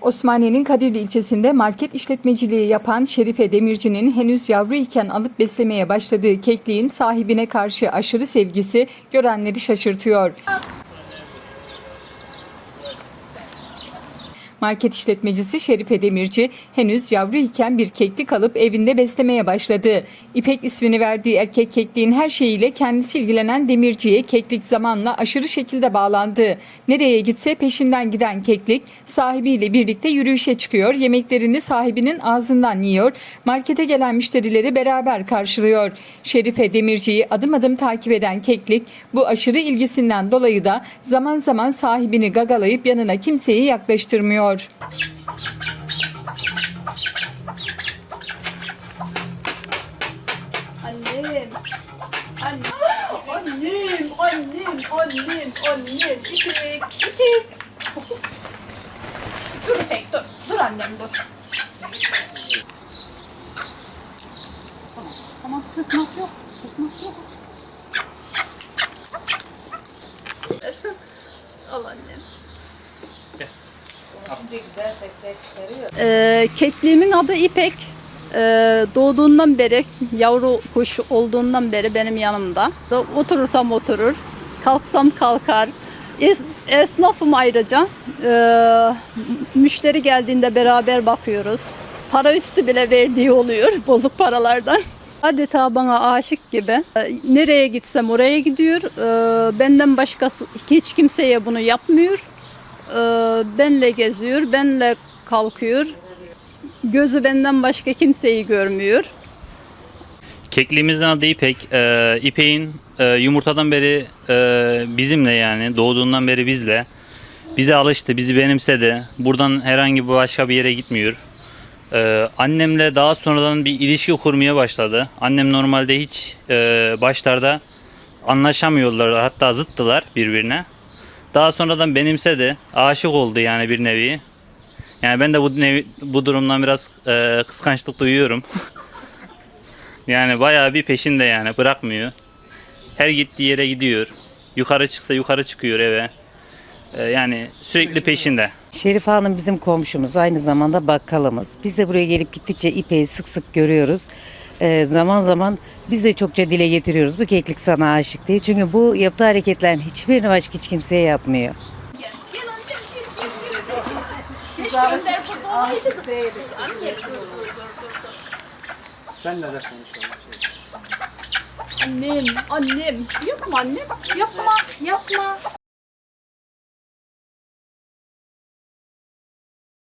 Osmaniye'nin Kadirli ilçesinde market işletmeciliği yapan Şerife Demirci'nin henüz yavru iken alıp beslemeye başladığı kekliğin sahibine karşı aşırı sevgisi görenleri şaşırtıyor. Market işletmecisi Şerife Demirci henüz yavru iken bir keklik alıp evinde beslemeye başladı. İpek ismini verdiği erkek kekliğin her şeyiyle kendisi ilgilenen Demirci'ye keklik zamanla aşırı şekilde bağlandı. Nereye gitse peşinden giden keklik sahibiyle birlikte yürüyüşe çıkıyor, yemeklerini sahibinin ağzından yiyor, markete gelen müşterileri beraber karşılıyor. Şerife Demirci'yi adım adım takip eden keklik bu aşırı ilgisinden dolayı da zaman zaman sahibini gagalayıp yanına kimseyi yaklaştırmıyor. Annem. Annem. Annem, annem, annem, annem. İpek, İpek. dur İpek, dur. Dur annem, dur. Tamam, tamam. Kısmak yok. Kısmak yok. Ee, kekliğimin adı İpek. Ee, doğduğundan beri, yavru kuş olduğundan beri benim yanımda. Da- Oturursam oturur, kalksam kalkar. Es, esnafım ayrıca. Ee, müşteri geldiğinde beraber bakıyoruz. Para üstü bile verdiği oluyor bozuk paralardan. Adeta bana aşık gibi. Ee, Nereye gitsem oraya gidiyor. Ee, Benden başkası hiç kimseye bunu yapmıyor. Ee, benle geziyor, benle kalkıyor. Gözü benden başka kimseyi görmüyor. Kekliğimizin adı İpek. Ee, İpek'in e, yumurtadan beri e, bizimle yani doğduğundan beri bizle. Bize alıştı, bizi benimsedi. Buradan herhangi bir başka bir yere gitmiyor. Ee, annemle daha sonradan bir ilişki kurmaya başladı. Annem normalde hiç e, başlarda anlaşamıyorlar, hatta zıttılar birbirine. Daha sonradan benimsedi, aşık oldu yani bir nevi. Yani ben de bu nevi, bu durumdan biraz e, kıskançlık duyuyorum. Yani bayağı bir peşinde yani bırakmıyor. Her gittiği yere gidiyor. Yukarı çıksa yukarı çıkıyor eve. Ee, yani sürekli peşinde. Şerife Hanım bizim komşumuz, aynı zamanda bakkalımız. Biz de buraya gelip gittikçe İpek'i sık sık görüyoruz. Ee, zaman zaman biz de çokça dile getiriyoruz bu keklik sana aşık diye. Çünkü bu yaptığı hareketlerin hiçbirini başka hiç kimseye yapmıyor. Sen neler konuşuyorsun? Annem, annem. Yapma annem, yapma.